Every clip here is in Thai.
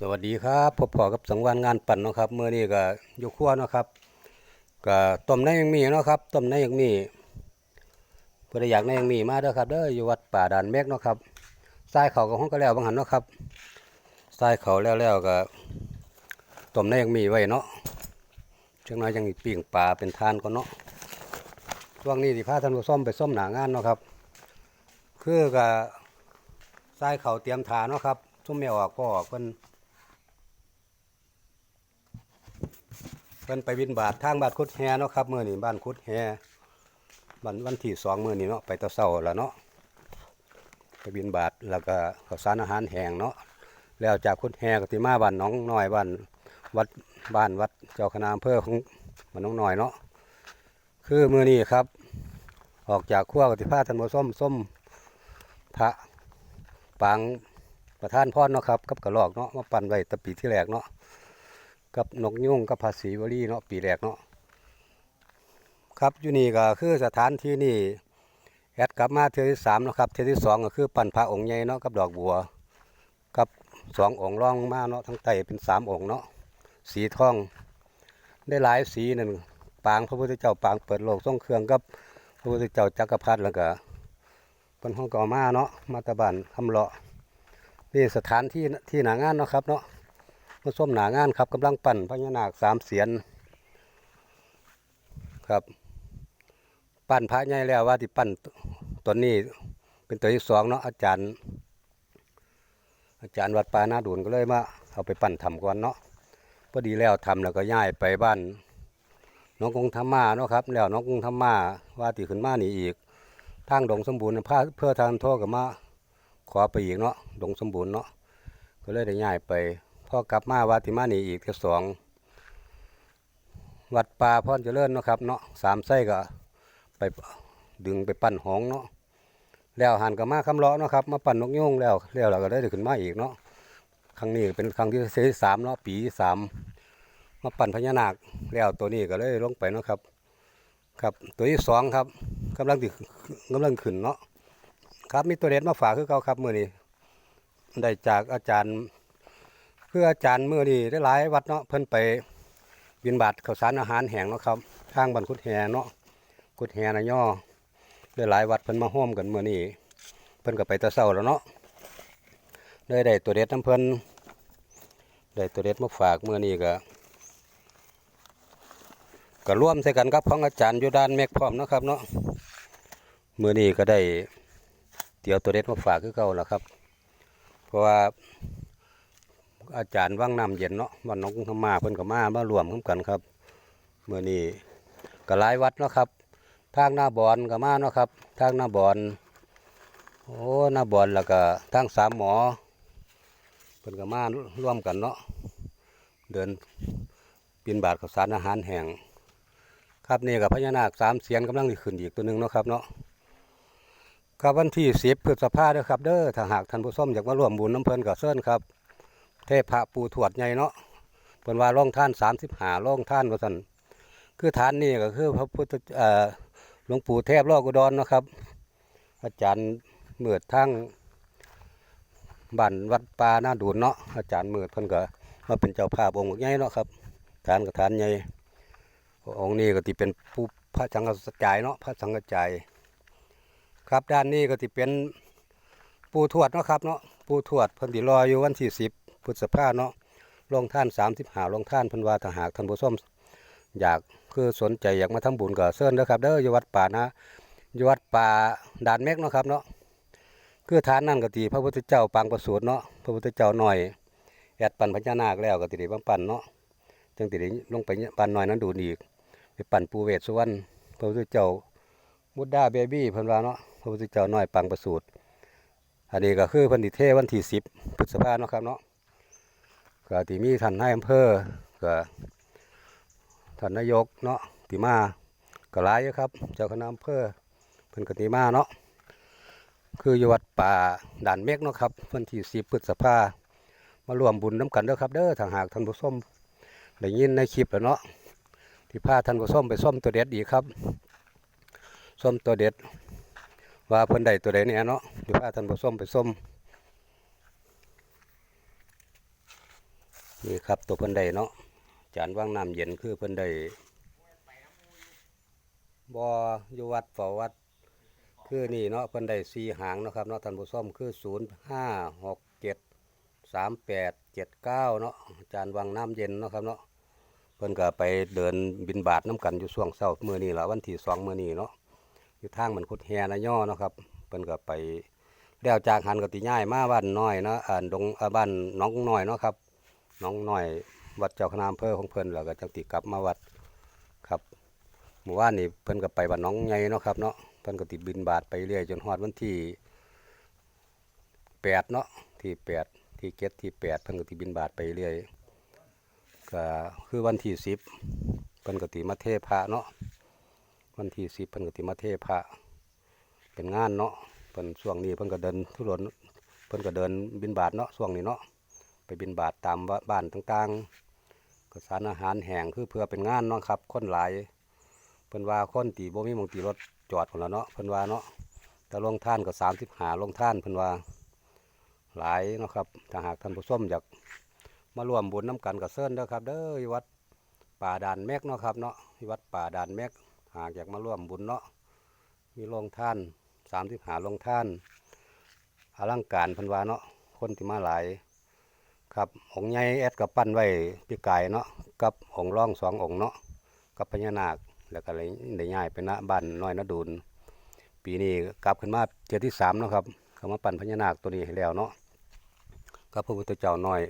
สวัสดีครับพบพอกับสังวานงานปั่นนะครับเมื่อนี้ก็อยู่ครัวนะครับก็ต้มในยังมีนะครับต้มในยังมีเพื่ออยากในยังมีมาเด้อครับเด้ออยู่วัดป่าด่านเมฆนะครับทรายเขาก็ห้องก็แล้วบางหันนาะครับทรายเขาแล้วแล้วก็ต้มในยังมีไว้เนาะจังน้อยยังอีงปลาเป็นทานก็เนาะช่วงนี้ที่พาท่านผู้ส้มไปส้มหนางานเนาะครับ คือก็ทรายเขาเตรียมทานเนาะครับซุ่มไม่ออกก็ออกเพิ่น เพิ่นไปบินบาททางบ้านคุดแฮเนาะครับมื้อนี้บ้านคุดแฮวันวันที่สองมื้อนี้เนาะไปตะเช้าแล้วเนาะไปบินบาทแล้วก็ข้าวสารอาหารแห้งเนาะแล้วจากคุดแฮก็สิมาบ้านน้องน้อยบ้านวัดบ้านวัดเจ้าคณะอำเภอของบ้านน้องน้อยเนาะคือมื้อนี้ครับ ออกจากครัวก็สิพาท่านมาส้มส้มพระปางประธานพรเนาะครับกับกระรอกเนาะมาปั่นไว้ตะปีที่แรกเนาะ กับนกยุ่งกับภาษีวลีเนาะปีแรกเนาะครับอยู่นี่ก็คือสถานที่นี่แอดกลับมาเที่ยวที่สามนะครับเที่ยวที่สองก็คือปั่นพระองค์ใหญ่เนาะกับดอกบัว กับสององค์ร่องมาเนาะทั้งไตเป็นสามองค์เนาะสีทอง ได้หลายสีนั่นปางพระพุทธเจ้าปางเปิดโลกทรงเครื่องกับพระพุทธเจ้าจักรพรรดิแล้วก็เป็นห้องก่อมาเนาะมาตะบันคำเลาะนี่สถานที่ที่หนางานเนาะครับเนาะ มาส้มหนางานครับกำลังปั่นพญานาคสามเสียนครับ ปั่นพระใหญ่แล้วว่าที่ปั่นตัวนี้เป็นตัวที่สองเนาะอาจารย์ อาจารย์วัดปานาดูนก็เลยมาเอาไปปั่นทำก่อนเนาะพอดีแล้วทำแล้วก็ย้ายไปบ้าน น้องกงธรรมาเนาะครับ แล้วน้องกงธรรมาว่าที่ขึ้นมานี่อีกทางดงสมบูรณ์น่ะพาเพื่อทางโทษกับมาขอไปอีกเนาะดงสมบูรณ์เนาะก็เลยได้ย้ายไป อ กลับมาวัดที่มานี่อีกที่สองวัดป่าพรเจริญเนาะครับเนาะสามไส้ก็ไปดึงไปปั้นหองเนาะแล้วหันก็มาคำเลาะเนาะครับมาปั้นนกยุงแล้วแล้วเราก็ได้ขึ้นมาอีกเนาะครั้งนี้เป็นครั้งที่สามเนาะปีสามมาปั้นพญานาคแล้วตัวนี้ก็เลยลงไปเนาะครับ ครับตัวที่สองครับกำลังติกำลังขึ้นเนาะครับมีตัวเด็ดมาฝากคือเก่าครับมื่อนี้ได้จากอาจารย์ คืออาจารย์เมื่อนี้ได้หลายวัดเนาะเพิ่นไปบินบาตข้าวสารอาหารแห้งเนาะครับทางบันคุดแหเนาะคุดแหนะย่อได้หลายวัดเพิ่นมาห้อมกันเมื่อนี้เพิ่นก็ไปตะเช้าแล้วเนาะได้ได้ตัวเด็ดน้ำเพิ่นได้ตัวเด็ดมาฝากเมื่อนี้ก็ก็ร่วมใส่กันกับของอาจารย์อยู่ด้านเมฆพร้อมเนาะครับเนาะเมื่อนี้ก็ได้เตี๋ยวตัวเด็ดมาฝากคือเก่าแล้วครับ เพราะว่า อาจารย์ว่างน้ำเย็นเนาะวันน้องธรรมาเพิ่นก็มามารวมกันครับเมื่อนี้ก็หลายวัดเนาะครับ ทางหน้าบอนก็มาเนาะครับ ทางหน้าบอนโอ้หน้าบอนแล้วก็ทางสามหมอเพิ่นก็มาร่วมกันเนาะเดินบินบาทข้าวสารอาหารแห้งครับนี่กับพญานาคสามเสียนกำลังสิขึ้นอีกตัวหนึ่งเนาะครับเนาะครับวันที่สิบพฤษภาเด้อครับเด้อถ้าหากท่านผู้ชมอยากมาร่วมบุญน้ำเพิ่นก็เชิญครับ เทพระปูถวดใหญ่เนาะเพิ่นว่าร่องท่านสามสิบหาร่องท่านว่าซั่นคือฐานนี่ก็คือพระพุทธหลวงปู่เทพโลกอุดรนะครับ อาจารย์เมือดทั้งบ้านวัดปาหน้าดูนเนาะอาจารย์เมือดเพิ่นก็มาเป็นเจ้าภาพองค์ใหญ่เนาะครับฐานกับฐานใหญ่องค์นี้ก็ที่เป็นผู้พระสังฆจายเนาะพระสังฆจายครับด้านนี้ก็ที่เป็นปูทวดเนาะครับเนาะปูทวดเพิ่นที่รออยู่วันที่สิบ พุทธภาเนาะลงท่านสามสิบหาลงท่านพันวาถ้าหากท่านผู้ชมอยากคือสนใจอยากมาทำบุญก็เชิญเด้อครับเด้ออยู่วัดป่านะอยู่วัดป่าด่านเมฆเนาะครับเนาะคือฐานนั่นก็ตีพระพุทธเจ้าปางประสูติเนาะพระพุทธเจ้าหน่อยแอดปั่นพญานาคแล้วก็ติได้บางปั่นเนาะจังติได้ลงไปปั่นหน่อยนั้นดูอีกไปปั่นปูเวศสุวรรณพระพุทธเจ้ามุดดาเบบี้พิ่นวาเนาะพระพุทธเจ้าหน้อยปางประสูติอันนี้ก็คือพันธิเทวันที่สิบพฤษภาเนาะครับเนาะ ก็ที่มีท่านนายอำเภอก็ท่านนายกเนาะที่มาก็หลายอยู่ครับ เจ้าคณะอำเภอเพิ่นก็ที่มาเนาะคืออยู่วัดป่าด่านเมฆเนาะครับวันที่สิบพฤษภามาร่วมบุญน้ำกันเด้อครับเด้อทางหากท่านผู้ชมได้ยินในคลิปแล้วเนาะที่พาท่านผู้ชมไปส้มตัวเด็ดอีกครับส้มตัวเด็ด ว่าเพิ่นใดตัวใดเนี่ยเนาะที่พาท่านผู้ชมไปส้ม นี่ครับตัวเพิ่นได้เนาะจานว่างน้ำเย็นคือเพิ่นได้บ่อยู่วัดเฝ้าวัด คือนี่เนาะเพิ่นได้สี่หางเนาะครับเนาะท่านผู้ชมคือศูนย์ห้าหกเจ็ดสามแปดเจ็ดเก้าเนาะจานวางน้ำเย็นเนาะครับเนาะเพิ่นก็ไปเดินบินบาทน้ำกันอยู่ช่วงเช้ามื้อนี้ละวันที่สองมื้อนี้เนาะอยู่ทางมันคุดแฮนะย่อเนาะครับเพิ่นก็ไปแล้วจากหันกติย้ายมาบ้านน้อยเนาะอ่านดงอ่าบ้านน้องน้อยเนาะครับ น้องหน้อยวัดเจ้าคณะอำเภอของเพิ่นแล้วก็จังติกลับมาวัดครับหมู่บ้านนี่เพิ่นก็ไปบ้านน้องใหญ่เนาะครับเนาะเพิ่นก็ติดบินบาทไปเรื่อยจนฮอดวันที่แปดเนาะที่แปดที่เจ็ดที่แปดเพิ่นก็ติดบินบาทไปเรื่อยก็คือวันที่สิบเพิ่นก็ติมาเทพระเนาะวันที่สิบเพิ่นก็ติมาเทพระเป็นงานเนาะเพิ่นช่วงนี้เพิ่นก็เดินทุรนเพิ่นก็เดินบินบาทเนาะช่วงนี้เนาะ ไปบินบาทตามบ้านต่างๆก็สารอาหารแห้งคือเพื่อเป็นงานเนาะครับคนหลายเพิ่นว่าคนตีบ่มีมองตีรถจอดพุ่นละเนาะเพิ่นว่าเนาะแต่ลงท่านก็35ลงท่านเพิ่นว่าหลายเนาะครับถ้าหากท่านผู้ชมอยากมาร่วมบุญน้กันก็เชิญเด้อครับ เด้อวัดป่าด่านแมกเนาะครับเนาะวัดป่าด่านแมกหากอยากมาร่วมบุญเนาะมีลงท่าน35ลงท่านอลังการเพิ่นว่าเนาะคนที่มาหลาย ครับองค์ใหญ่แอดกับปั้นไว้ปีกายเนาะกับองค์ร่องสององค์เนาะกับพญานาคแล้วก็เลยได้ย้ายไปณบ้านน้อยนาดูนปีนี้กลับขึ้นมาเจ็ดที่สามเนาะครับเขามาปั่นพญานาคตัวนี้ให้แล้วเนาะกับพระพุทธเจ้าน้อย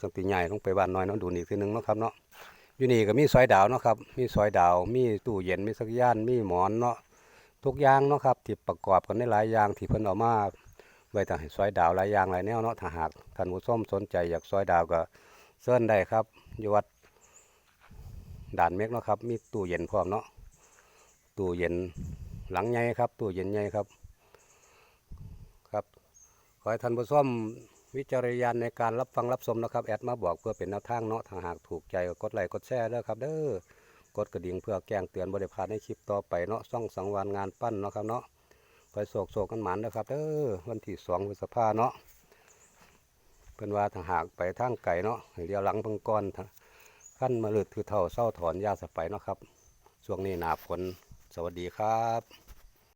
จังตีใหญ่ลงไปบ้านน้อยนาดูนอีกทีหนึงเนาะครับเนาะอยู่นี่ก็มีซอยดาวเนาะครับมีซอยดาว มีตู้เย็นมีสักย่านมีหมอนเนาะทุกอย่างเนาะครับที่ประกอบกันในหลายอย่างที่เพิ่นเอามา ไว้ต่างให้ซอยดาวหลายอย่างหลายแนวเนาะถ้าหากท่านผู้ชมสนใจอยากซอยดาวก็เชิญได้ครับอยู่วัดด่านเมกเนาะครับ มีตู้เย็นพร้อมเนาะตู้เย็นหลังใหญ่ครับตู้เย็นใหญ่ครับครับขอให้ท่านผู้ชมวิจารณญาณในการรับฟังรับชมนะครับ แอดมาบอกเพื่อเป็นแนวทางเนาะถ้าหากถูกใจก็กดไลค์กดแชร์เด้อครับ เด้อกดกระดิ่งเพื่อแจ้งเตือนบริพาดในคลิปต่อไปเนาะซ่องสังวานงานปั้นเนาะครับเนาะ ไปโศกโศกกันหมันนะครับเด้อวันที่สองพฤษภาเนาะเป็นว่าทางหากไปทางไก่เนาะให้เดียวหลังเพิ่งก้อนขั้นมาลืดคือเท่าเศร้าถอนยาสไปเนาะครับช่วงนี้หนาฝนสวัสดีครับ